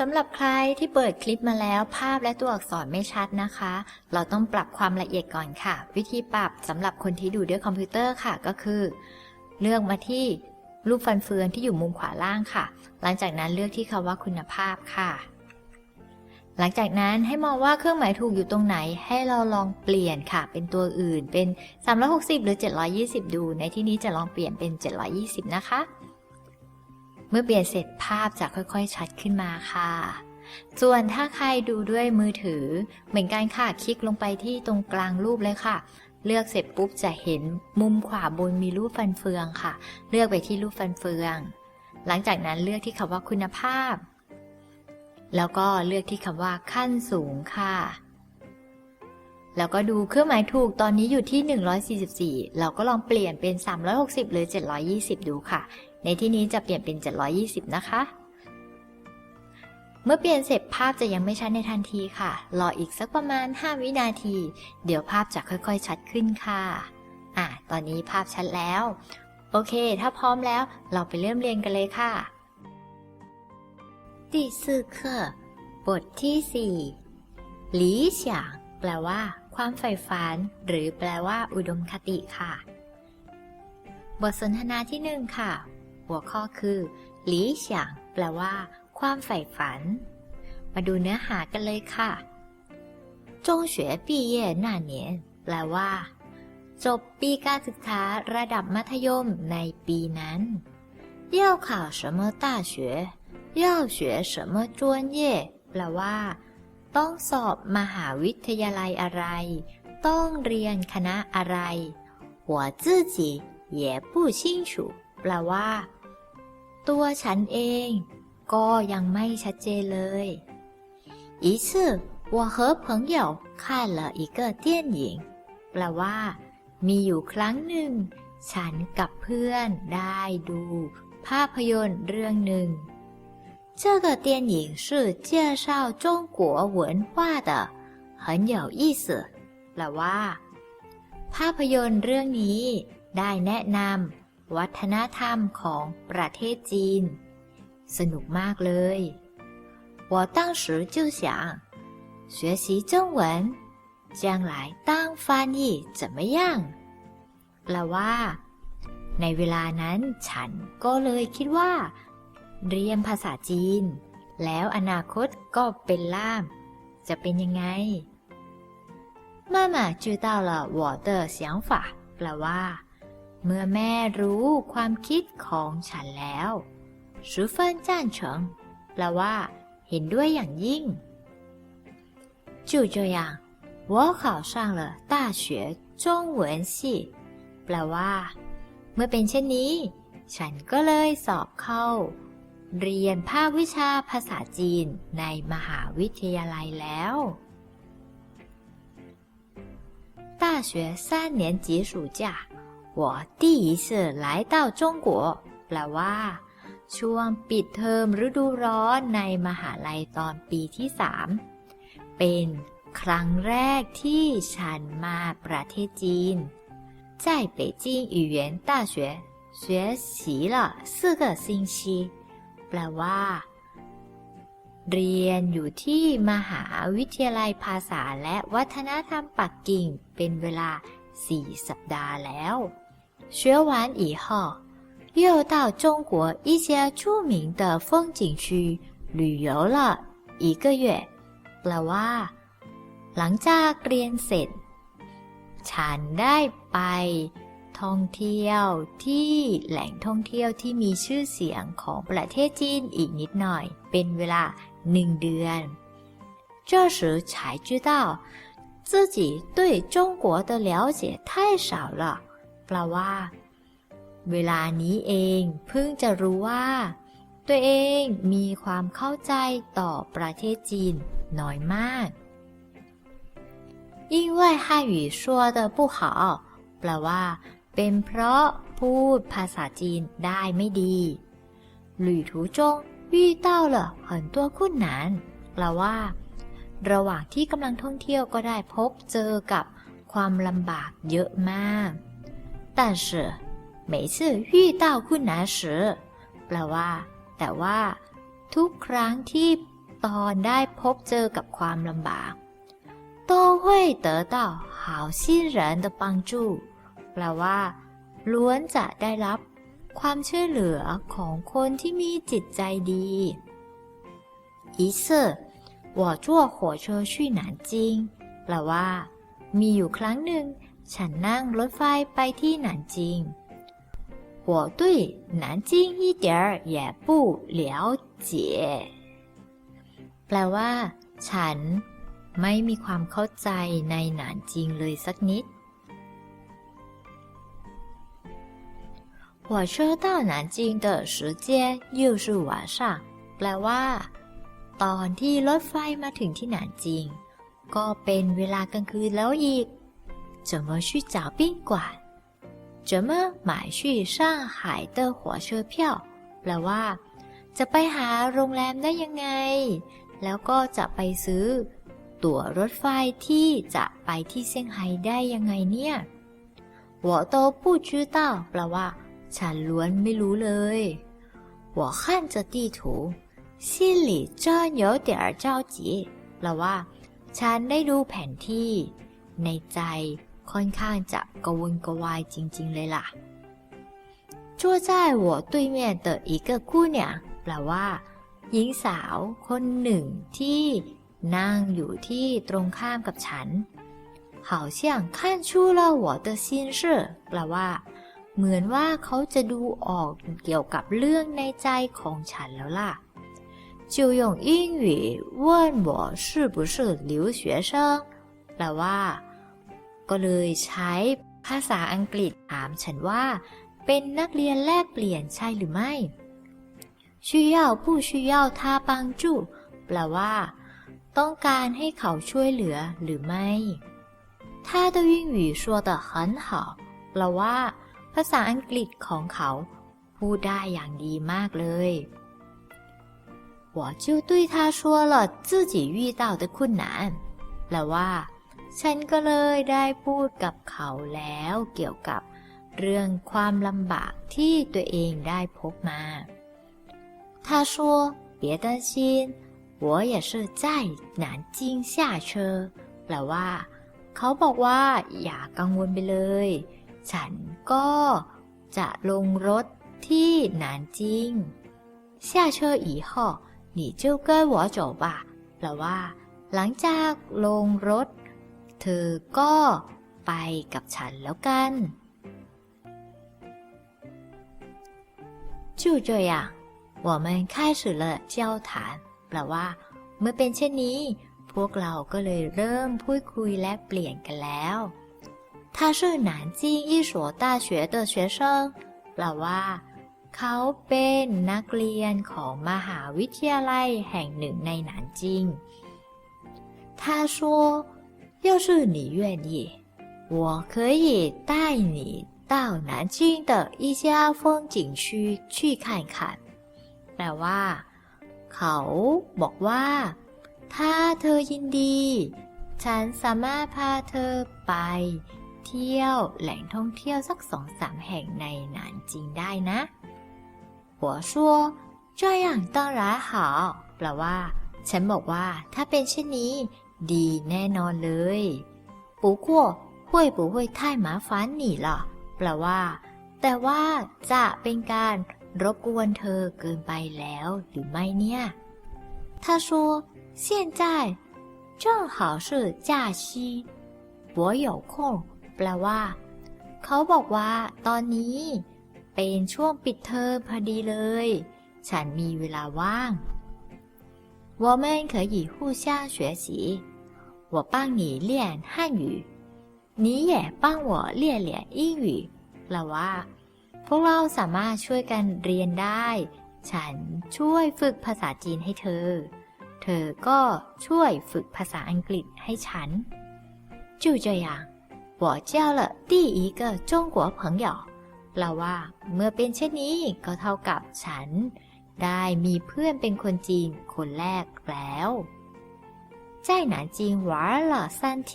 สำหรับใครที่เปิดคลิปมาแล้วภาพและตัวอักษรไม่ชัดนะคะ เราต้องปรับความละเอียดก่อนค่ะ วิธีปรับสำหรับคนที่ดูด้วยคอมพิวเตอร์ค่ะก็คือ เลือกมาที่รูปฟันเฟืองที่อยู่มุมขวาล่างค่ะ หลังจากนั้นเลือกที่คำว่าคุณภาพค่ะ หลังจากนั้นให้มองว่าเครื่องหมายถูกอยู่ตรงไหน ให้เราลองเปลี่ยนค่ะ เป็นตัวอื่นเป็น 360 หรือ 720 ดู ในที่นี้จะลองเปลี่ยนเป็น 720 นะคะ เมื่อเปลี่ยนเสร็จภาพจะค่อยๆ ชัดขึ้นมาค่ะ ส่วนถ้าใครดูด้วยมือถือ เหมือนกันค่ะ คลิกลงไปที่ตรงกลางรูปเลยค่ะ เลือกเสร็จปุ๊บจะเห็นมุมขวาบนมีรูปฟันเฟืองค่ะ เลือกไปที่รูปฟันเฟือง หลังจากนั้นเลือกที่คำว่าคุณภาพ แล้วก็เลือกที่คำว่าขั้นสูงค่ะแล้วก็ดูเครื่องหมายถูกตอนนี้อยู่ที่ 144 เราก็ลองเปลี่ยนเป็น 360 หรือ 720 ดูค่ะ ในที่นี้จะเปลี่ยนเป็น 720 นะคะ เมื่อเปลี่ยนเสร็จภาพจะยังไม่ชัดในทันทีค่ะ รออีกสักประมาณ 5 วินาที เดี๋ยวภาพจะค่อยๆ ชัดขึ้นค่ะ อ่ะ ตอนนี้ภาพชัดแล้ว โอเค ถ้าพร้อมแล้ว เราไปเริ่มเรียนกันเลยค่ะ 第四课บทที่สี่หลีเฉียงแปลว่า ความใฝ่ฝัน หรือแปลว่า อุดมคติค่ะ บทสนทนาที่หนึ่งค่ะ หัวข้อคือหลีเฉียงแปลว่า ความใฝ่ฝัน มาดูเนื้อหากันเลยค่ะจงเฉวยปีเย่หน้าเนียนแปลว่า จบปีการศึกษาระดับมัธยมในปีนั้น要考什么大学要学什么专业แปลว่า ต้องสอบมหาวิทยาลัยอะไร ต้องเรียนคณะอะไร我自己也不清楚แปลว่า ตัวฉันเอง ก็ยังไม่ชัดเจนเลย一次我和朋友看了一个电影แปลว่า มีอยู่ครั้งหนึ่ง ฉันกับเพื่อนได้ดู ภาพยนตร์เรื่องหนึ่ง 这个电影是介绍中国文化的很有意思แปลว่า ภาพยนตร์เรื่องนี้ได้แนะนำ วัฒนธรรมของประเทศจีน สนุกมากเลย我当时就想学习中文将来当翻译怎么样แปลว่า ในเวลานั้นฉันก็เลยคิดว่า เรียนภาษาจีน แล้วอนาคตก็เป็นล่าม จะเป็นยังไง妈妈知道了我的想法แปลว่า เมื่อแม่รู้ความคิดของฉันแล้ว十分赞成แปลว่า เห็นด้วยอย่างยิ่ง就这样我考上了大学中文系แปลว่า เมื่อเป็นเช่นนี้ ฉันก็เลยสอบเข้า เรียนภาควิชาภาษาจีนในมหาวิทยาลัยแล้ว大学三年级暑假 我第一次来到中国แปลว่า ช่วงปิดเทอมฤดูร้อนในมหาลัยตอนปีที่สามเป็นครั้งแรกที่ฉันมาประเทศจีน在北京语言大学学习了四个星期แปลว่า เรียนอยู่ที่มหาวิทยาลัยภาษาและวัฒนธรรมปักกิ่งเป็นเวลา 4 สัปดาห์แล้ว 学完以后又到中国一些出名的风景区旅游了一个月แปลว่า หลังจากเรียนเสร็จ ฉันได้ไปท่องเที่ยวที่แหล่งท่องเที่ยวที่มีชื่อเสียงของประเทศจีนอีกนิดหน่อย เป็นเวลาหนึ่งเดือน这时才知道自己对中国的了解太少了 แปลว่า เวลานี้เองเพิ่งจะรู้ว่า ตัวเองมีความเข้าใจต่อประเทศจีนน้อยมาก因为汉语说的不好แปลว่า เป็นเพราะพูดภาษาจีนได้ไม่ดี旅途中遇到了很多困难แปลว่า ระหว่างที่กำลังท่องเที่ยวก็ได้พบเจอกับความลำบากเยอะมาก 但是每次遇到困难时แปลว่า แต่ว่า ทุกครั้งที่ ตอนได้พบเจอกับความลำบาก都会得到好心人的帮助แปลว่า ล้วนจะได้รับความช่วยเหลือของคนที่มีจิตใจดี一次我坐火车去南京แปลว่า มีอยู่ครั้งหนึ่ง ฉันนั่งรถไฟไปที่หนานจิง我对南京一点儿也不了解แปลว่า ฉันไม่มีความเข้าใจในหนานจิงเลยสักนิด火车到南京的时间又是晚上แปลว่า ตอนที่รถไฟมาถึงที่หนานจิง ก็เป็นเวลากลางคืนแล้วอีก 怎么去找宾馆怎么买去上海的火车票แปลว่า จะไปหาโรงแรมได้ยังไง แล้วก็จะไปซื้อ ตั๋วรถไฟที่จะไปที่เซี่ยงไฮ้ได้ยังไงเนี่ย我都不知道แปลว่า ฉันล้วนไม่รู้เลย我看着地图心里真有点着急แปลว่า ฉันได้ดูแผนที่ ในใจ ค่อนข้างจะกระวนกระวายจริง ๆ เลยล่ะ坐在我对面的一个姑娘แปลว่า หญิงสาวคนหนึ่งที่นั่งอยู่ที่ตรงข้ามกับฉัน好像看出了我的心事แปลว่า เหมือนว่าเขาจะดูออกเกี่ยวกับเรื่องในใจของฉันแล้วล่ะ就用英语问我是不是留学生แปลว่า ก็เลยใช้ภาษาอังกฤษถามฉันว่า เป็นนักเรียนแลกเปลี่ยนใช่หรือไม่需要不需要他帮助แปลว่า ต้องการให้เขาช่วยเหลือหรือไม่他的英语说得很好แปลว่า ภาษาอังกฤษของเขาพูดได้อย่างดีมากเลย我就对他说了自己遇到的困难แปลว่า ฉันก็เลยได้พูดกับเขาแล้วเกี่ยวกับ เรื่องความลำบากที่ตัวเองได้พบมา他说别担心我也是在南京下车แปลว่า เขาบอกว่า อย่ากังวลไปเลย ฉันก็จะลงรถที่หนานจิง下车以后你就跟我走吧แปลว่า หลังจากลงรถ เธอก็ไปกับฉันแล้วกัน就这样我们开始了交谈แปลว่า เมื่อเป็นเช่นนี้ พวกเราก็เลยเริ่มพูดคุยและเปลี่ยนกันแล้ว他是南京一所大学的学生แปลว่า เขาเป็นนักเรียนของมหาวิทยาลัยแห่งหนึ่งในหนานจิง他说 要是你愿意我可以带你到南京的一家风景区去看看แปลว่า เขาบอกว่า ถ้าเธอยินดี ฉันสามารถพาเธอไป เที่ยวแหล่งท่องเที่ยวสักสองสามแห่งในหนานจิงได้นะ我说这样当然好แปลว่า ฉันบอกว่า ถ้าเป็นเช่นนี้ ดีแน่นอนเลย不过会不会太麻烦你了แปลว่า แต่ว่าจะเป็นการรบกวนเธอเกินไปแล้วหรือไม่เนี่ย他说现在正好是假期我有空แปลว่า เขาบอกว่า ตอนนี้ เป็นช่วงปิดเทอมพอดีเลย ฉันมีเวลาว่าง 我们可以互相学习我帮你练汉语你也帮我练练英语แปลว่า พวกเราสามารถช่วยกันเรียนได้ ฉันช่วยฝึกภาษาจีนให้เธอ เธอก็ช่วยฝึกภาษาอังกฤษให้ฉัน就这样我交了第一个中国朋友แปลว่า เมื่อเป็นเช่นนี้ก็เท่ากับฉัน ได้มีเพื่อนเป็นคนจีนคนแรกแล้ว在南京玩了三天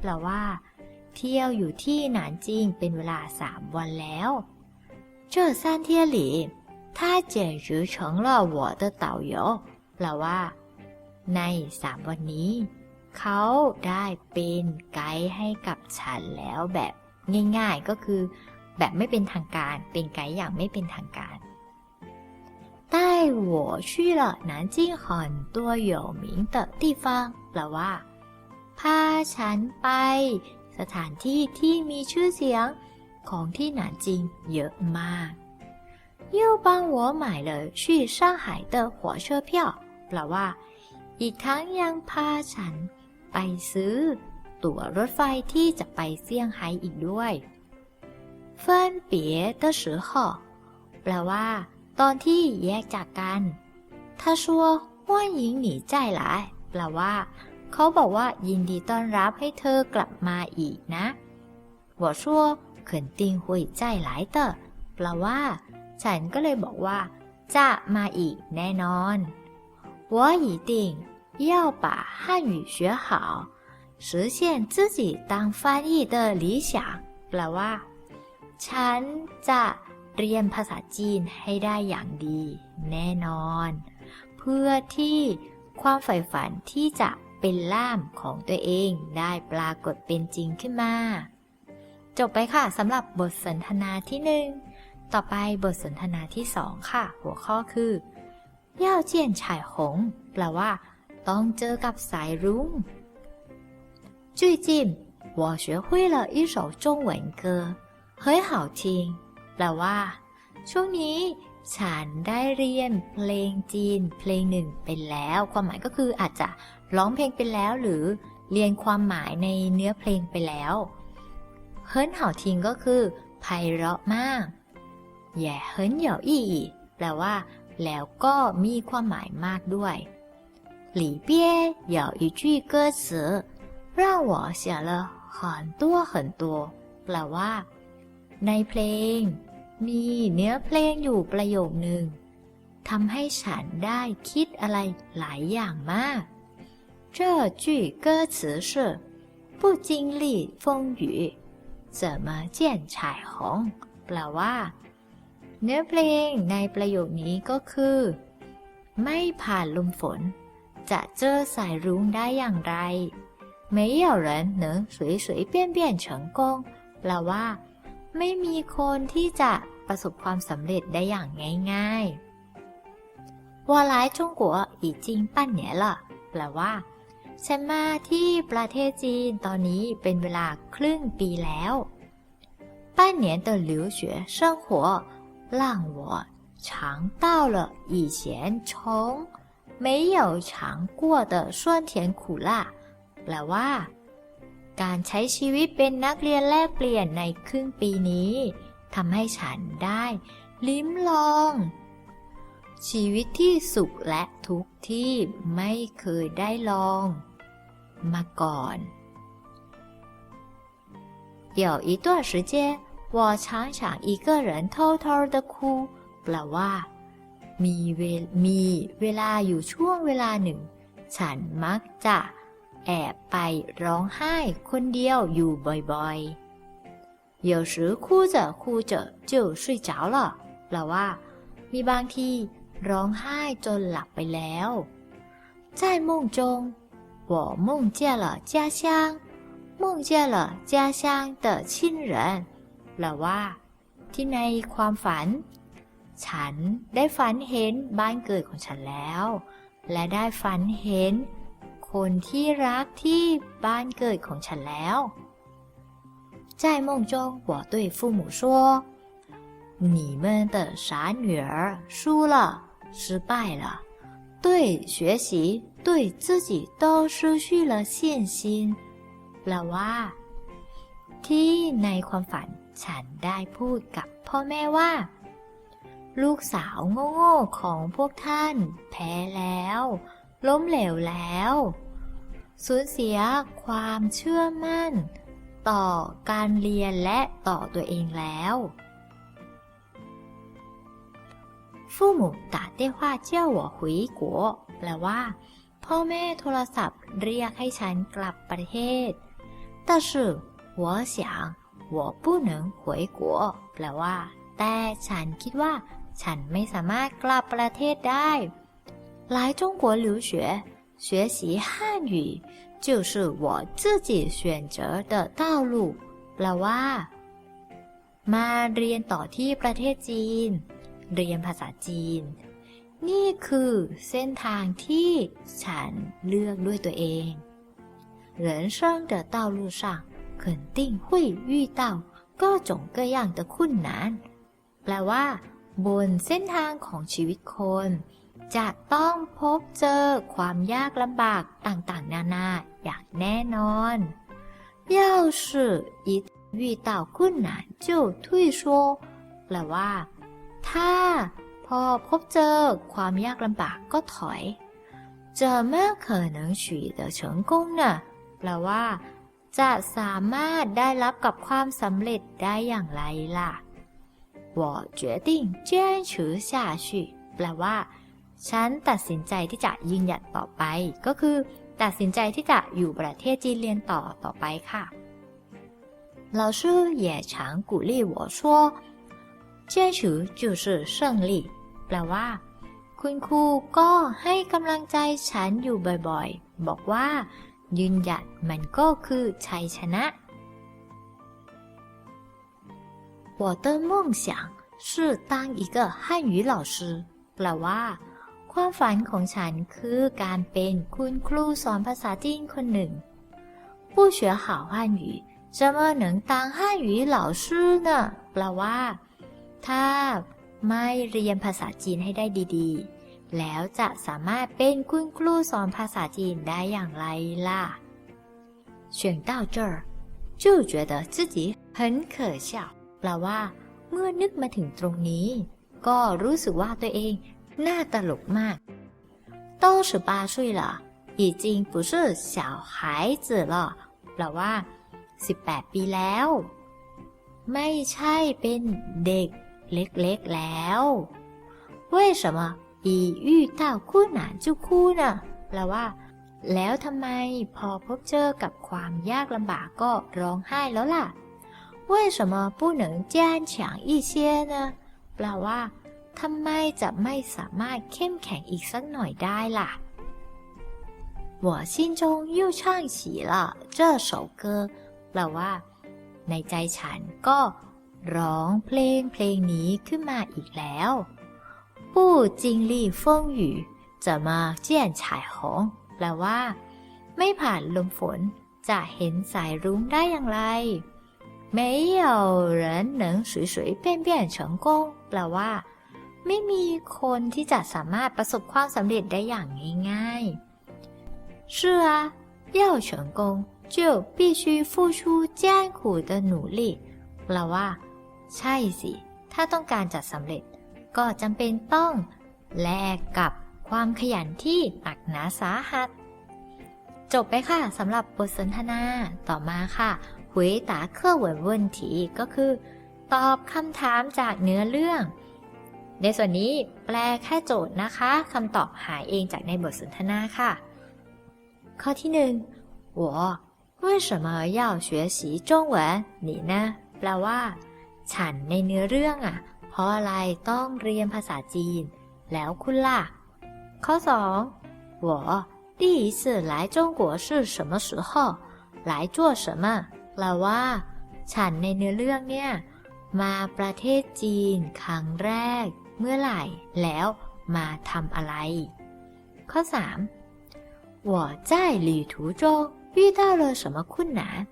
แปลว่า เที่ยวอยู่ที่หนานจิงเป็นเวลาสามวันแล้ว这三天里他简直成了我的导游แปลว่า ในสามวันนี้ เขาได้เป็นไกด์ให้กับฉันแล้วแบบง่ายๆก็คือ แบบไม่เป็นทางการ เป็นไกด์อย่างไม่เป็นทางการ 带我去了南京很多有名的地方แปลว่า พาฉันไป สถานที่ที่มีชื่อเสียงของที่หนานจิงเยอะมาก又帮我买了去上海的火车票แปลว่า อีกทั้งยังพาฉันไปซื้อ ตั๋วรถไฟที่จะไปเซี่ยงไฮ้อีกด้วย分别的时候แปลว่า ตอนที่แยกจากกัน他说欢迎你再来แปลว่า เขาบอกว่ายินดีต้อนรับให้เธอกลับมาอีกนะ我说肯定会再来的แปลว่า ฉันก็เลยบอกว่า จะมาอีกแน่นอน我一定要把汉语学好实现自己当翻译的理想แปลว่า ฉันจะ เรียนภาษาจีนให้ได้อย่างดี แน่นอน เพื่อที่ความใฝ่ฝันที่จะเป็นล่ามของตัวเองได้ปรากฏเป็นจริงขึ้นมา จบไปค่ะสำหรับบทสนทนาที่หนึ่ง ต่อไปบทสนทนาที่สองค่ะ หัวข้อคือ要见彩虹แปลว่า ต้องเจอกับสายรุ้ง最近我学会了一首中文歌很好听 แปลว่า ช่วงนี้ ฉันได้เรียนเพลงจีน เพลงหนึ่งเป็นแล้ว ความหมายก็คืออาจจะร้องเพลงเป็นแล้ว หรือเรียนความหมายในเนื้อเพลงไปแล้วเฮิรนเห่าทิงก็คือไพเราะมากแย่เฮิรนเหย่ออี้แปลว่า แล้วก็มีความหมายมากด้วย里边有一句歌词让我想了很多很多แปลว่า ในเพลง มีเนื้อเพลงอยู่ประโยคหนึ่งทำให้ฉันได้คิดอะไรหลายอย่างมาก这句歌词是不经历风雨怎么见彩虹แปลว่า เนื้อเพลงในประโยคนี้ก็คือ ไม่ผ่านลมฝน จะเจอสายรุ้งได้อย่างไร没有人能随随便便成功แปลว่า ไม่มีคนที่จะประสบความสำเร็จได้อย่างง่ายๆว่า来中国已经半年了แปลว่า ฉันมาที่ประเทศจีนตอนนี้เป็นเวลาครึ่งปีแล้ว半年的留学生活让我尝到了以前从没有尝过的酸甜苦辣แปลว่า การใช้ชีวิตเป็นนักเรียนแลกเปลี่ยนในครึ่งปีนี้ทำให้ฉันได้ ลิ้มลอง ชีวิตที่สุขและทุกข์ที่ไม่เคยได้ลอง มาก่อน有一段时间我常常一个人偷偷的哭แปลว่า มีเวมีเวลาอยู่ช่วงเวลาหนึ่ง ฉันมักจะ แอบไปร้องไห้คนเดียวอยู่บ่อยๆ有时哭着哭着就睡着了แปลว่า มีบางทีร้องไห้จนหลับไปแล้ว在梦中我梦见了家乡梦见了家乡的亲人แปลว่า ที่ในความฝัน ฉันได้ฝันเห็นบ้านเกิดของฉันแล้ว และได้ฝันเห็น คนที่รักที่บ้านเกิดของฉันแล้ว在梦中我对父母说你们的傻女儿输了失败了对学习对自己都失去了信心แปลว่า ที่ในความฝันฉันได้พูดกับพ่อแม่ว่า ลูกสาวโง่ๆของพวกท่าน แพ้แล้ว ล้มเหลวแล้วสูญเสียความเชื่อมั่น ต่อการเรียนและต่อตัวเองแล้ว父母打电话叫我回国แปลว่า พ่อแม่โทรศัพท์เรียกให้ฉันกลับประเทศ但是我想我不能回国แปลว่า แต่ฉันคิดว่า ฉันไม่สามารถกลับประเทศได้ 来中国留学 学习汉语就是我自己选择的道路แปลว่า มาเรียนต่อที่ประเทศจีน เรียนภาษาจีน นี่คือเส้นทางที่ฉันเลือกด้วยตัวเอง人生的道路上肯定会遇到各种各样的困难แปลว่า บนเส้นทางของชีวิตคน จะต้องพบเจอความยากลำบากต่างๆ นานาอย่างแน่นอน要是一遇到困难就退缩แปลว่า ถ้าพอพบเจอความยากลำบากก็ถอย怎么可能取得成功呢แปลว่า จะสามารถได้รับกับความสำเร็จได้อย่างไรล่ะ我决定坚持下去แปลว่า ฉันตัดสินใจที่จะยืนหยัดต่อไป ก็คือ ตัดสินใจที่จะอยู่ประเทศจีนเรียนต่อต่อไปค่ะ老师也常鼓励我说坚持就是胜利แปลว่า คุณครูก็ให้กำลังใจฉันอยู่บ่อยๆ บอกว่า ยืนหยัดมันก็คือชัยชนะ我的梦想是当一个汉语老师แปลว่า ความฝันของฉันคือการเป็นคุณครูสอนภาษาจีนคนหนึ่ง不学好汉语怎么能当汉语老师呢แปลว่า ถ้าไม่เรียนภาษาจีนให้ได้ดีๆ แล้วจะสามารถเป็นคุณครูสอนภาษาจีนได้อย่างไรล่ะ选到这儿就觉得自己很可笑แปลว่า เมื่อนึกมาถึงตรงนี้ ก็รู้สึกว่าตัวเอง น่าตลกมาก都十八岁了已经不是小孩子了แปลว่า 18 ปีแล้ว ไม่ใช่เป็นเด็กเล็กๆแล้ว为什么一遇到困难就哭呢แปลว่า แล้วทำไมพอพบเจอกับความยากลำบากก็ร้องไห้แล้วล่ะ为什么不能坚强一些呢แปลว่า ทำไมจะไม่สามารถเข้มแข็งอีกสักหน่อยได้ล่ะ我心中又唱起了这首歌แปลว่า ในใจฉันก็ร้องเพลงเพลงนี้ขึ้นมาอีกแล้ว不经历风雨怎么见彩虹แปลว่า ไม่ผ่านลมฝนจะเห็นสายรุ้งได้อย่างไร没有人能随随便便成功แปลว่า ไม่มีคนที่จะสามารถประสบความสำเร็จได้อย่างง่ายๆ是啊要成功就必须付出艰苦的努力แปลว่า ใช่สิ ถ้าต้องการจะสำเร็จ ก็จำเป็นต้อง แลกกับความขยันที่หนักหนาสาหัส จบไปค่ะสำหรับบทสนทนา ต่อมาค่ะ回答课文问题ก็คือ ตอบคำถามจากเนื้อเรื่อง ในส่วนนี้แปลแค่โจทย์นะคะคำตอบหาเองจากในบทสนทนาค่ะ ข้อที่หนึ่ง我为什么要学习中文你呢แปลว่า ฉันในเนื้อเรื่องอ่ะ เพราะอะไรต้องเรียนภาษาจีน แล้วคุณล่ะ ข้อสอง我第一次来中国是什么时候来做什么แปลว่า ฉันในเนื้อเรื่องเนี่ย มาประเทศจีนครั้งแรก เมื่อไหร่ แล้วมาทำอะไร ข้อสาม我在旅途中遇到了什么困难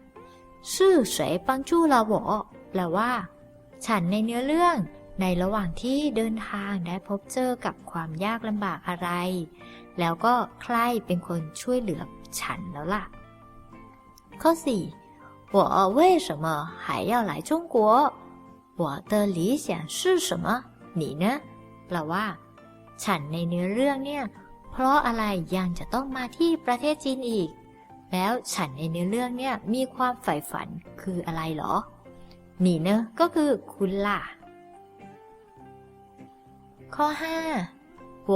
是谁帮助了我แปลว่า ฉันในเนื้อเรื่อง ในระหว่างที่เดินทางได้พบเจอกับความยากลำบากอะไร แล้วก็ใครเป็นคนช่วยเหลือฉันแล้วล่ะ ข้อ4我为什么还要来中国我的理想是什么 你呢แปลว่า ฉันในเนื้อเรื่องเนี่ย เพราะอะไรยังจะต้องมาที่ประเทศจีนอีก แล้วฉันในเนื้อเรื่องเนี่ยมีความใฝ่ฝันคืออะไรหรอหนีเนอะก็คือคุณล่ะ ข้อ5我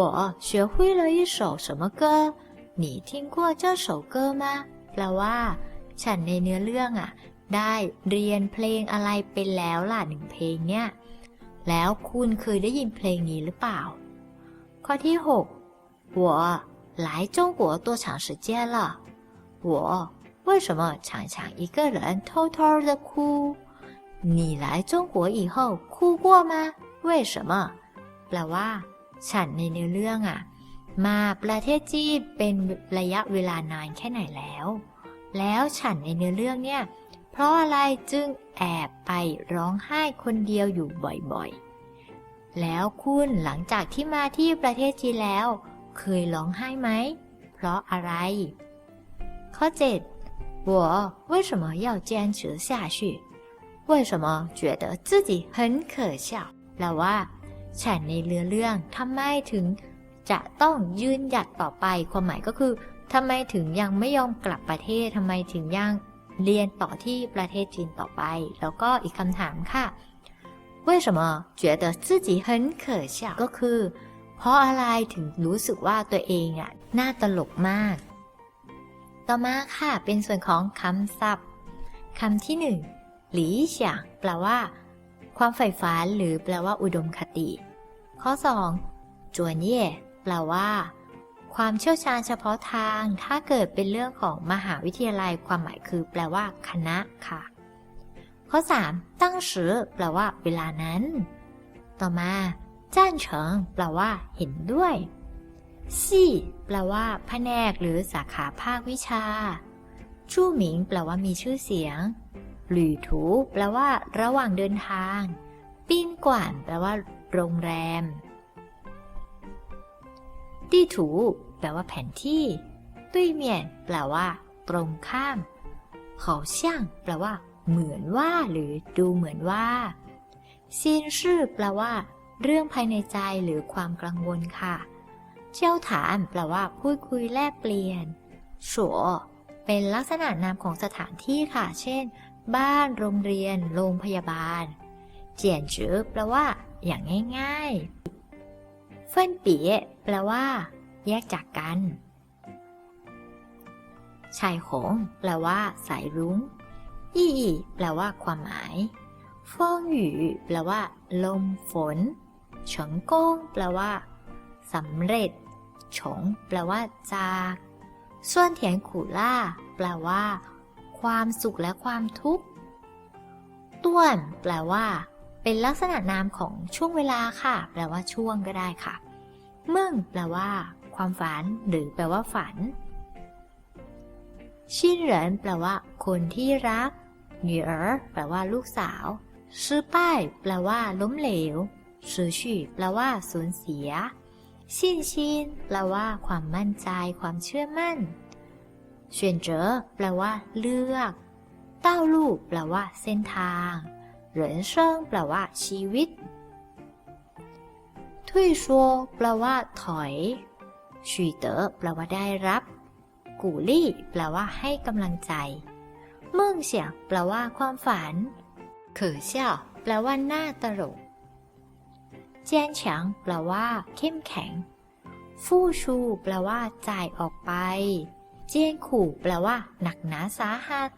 学会了一首什么歌你听过这首歌吗แปลว่า ฉันในเนื้อเรื่องอ่ะ ได้เรียนเพลงอะไรไปแล้วล่ะหนึ่งเพลงเนี่ย แล้วคุณเคยได้ยินเพลงนี้หรือเปล่า ข้อที่6我 来中国多长时间了？我为什么常常一个人偷偷的哭？你来中国以后哭过吗？为什么？แปลว่า ฉันในเนื้อเรื่องอะมาประเทศจีนเป็นระยะเวลานานแค่ไหนแล้ว แล้วฉันในเนื้อเรื่องเนี่ย เพราะอะไรจึงแอบไปร้องไห้คนเดียวอยู่บ่อยๆ แล้วคุณหลังจากที่มาที่ประเทศจีนแล้ว เคยร้องไห้ไหม เพราะอะไร ข้อ 7我为什么要坚持下去为什么觉得自己很可笑แปลว่า ฉันในเรือเรื่องทำไมถึงจะต้องยืนหยัดต่อไป ความหมายก็คือทำไมถึงยังไม่ยอมกลับประเทศทำไมถึงยัง เรียนต่อที่ประเทศจีนต่อไป แล้วก็อีกคำถามค่ะ为什么觉得自己很可笑ก็คือ เพราะอะไรถึงรู้สึกว่าตัวเองอ่ะน่าตลกมาก ต่อมาค่ะ เป็นส่วนของคำศัพท์คำที่หนึ่งหลีเฉียงแปลว่า ความใฝ่ฝันหรือแปลว่าอุดมคติ ข้อ 2. จวนเย่แปลว่า ความเชี่ยวชาญเฉพาะทาง ถ้าเกิดเป็นเรื่องของมหาวิทยาลัยความหมายคือ แปลว่า คณะค่ะ ข้อ 3. ตั้งสือแปลว่า เวลานั้น ต่อมาจ้านเฉิงแปลว่า เห็นด้วยซี่แปลว่า แผนกหรือสาขาภาควิชา ชู่หมิง แปลว่ามีชื่อเสียง หลี่ถู แปลว่า ระหว่างเดินทาง ปิ้นกว่าน แปลว่า โรงแรม ตี้ถู แปลว่าแผนที่ตุ้ยเมียนแปลว่า ตรงข้ามเขาเชี่ยงแปลว่า เหมือนว่า หรือดูเหมือนว่าซินชื่อแปลว่า เรื่องภายในใจหรือความกังวลค่ะเชี่ยวถานแปลว่าพูดคุยแลกเปลี่ยนสัวเป็นลักษณะนามของสถานที่ค่ะ เช่น บ้าน โรงเรียน โรงพยาบาล เจียนจือแปลว่า อย่างง่ายๆ เฟิ่นปีแป ลว่า แยกจากกัน ชายหงแปลว่า สายรุ้งอี้แปลว่า ความหมายฟองหยู่แปลว่า ลมฝนเฉิงกงแปลว่าสำเร็จฉงแปลว่า จากส่วนเถียนขู่ล่า แปลว่า ความสุขและความทุกข์ต้วน แปลว่า เป็นลักษณะนามของช่วงเวลาค่ะ แปลว่าช่วงก็ได้ค่ะ มื่งแปลว่า ความฝัน หรือแปลว่าฝันชินเหรินแปลว่า คนที่รักหนีเอ๋อแปลว่าลูกสาวชื่อป้ายแปลว่า ล้มเหลวชื่อชี่แปลว่า สูญเสียชินชินแปลว่า ความมั่นใจ ความเชื่อมั่นเฉียนเจอแปลว่า เลือก เต้าลู่แปลว่า เส้นทาง เหรินเซิงแปลว่า ชีวิต ทุยชัวแปลว่าถอยฉีเต๋อแปลว่าได้รับ กูลี่ แปลว่าให้กำลังใจเมืองเสียแปลว่าความฝันเขอเซี่ยวแปลว่าหน้าตลกเจียนฉางแปลว่า เข้มแข็ง ฟู่ชู แปลว่า จ่ายออกไป เจียนขู่ แปลว่า หนักหนาสาหัส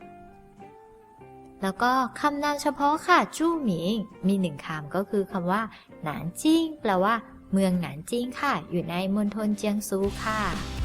แล้วก็คำนามเฉพาะค่ะจู้หมิง มีหนึ่งคำก็คือคำว่า หนานจิ้งแปลว่า เมืองหนานจิ้งค่ะ อยู่ในมณฑลเจียงซูค่ะ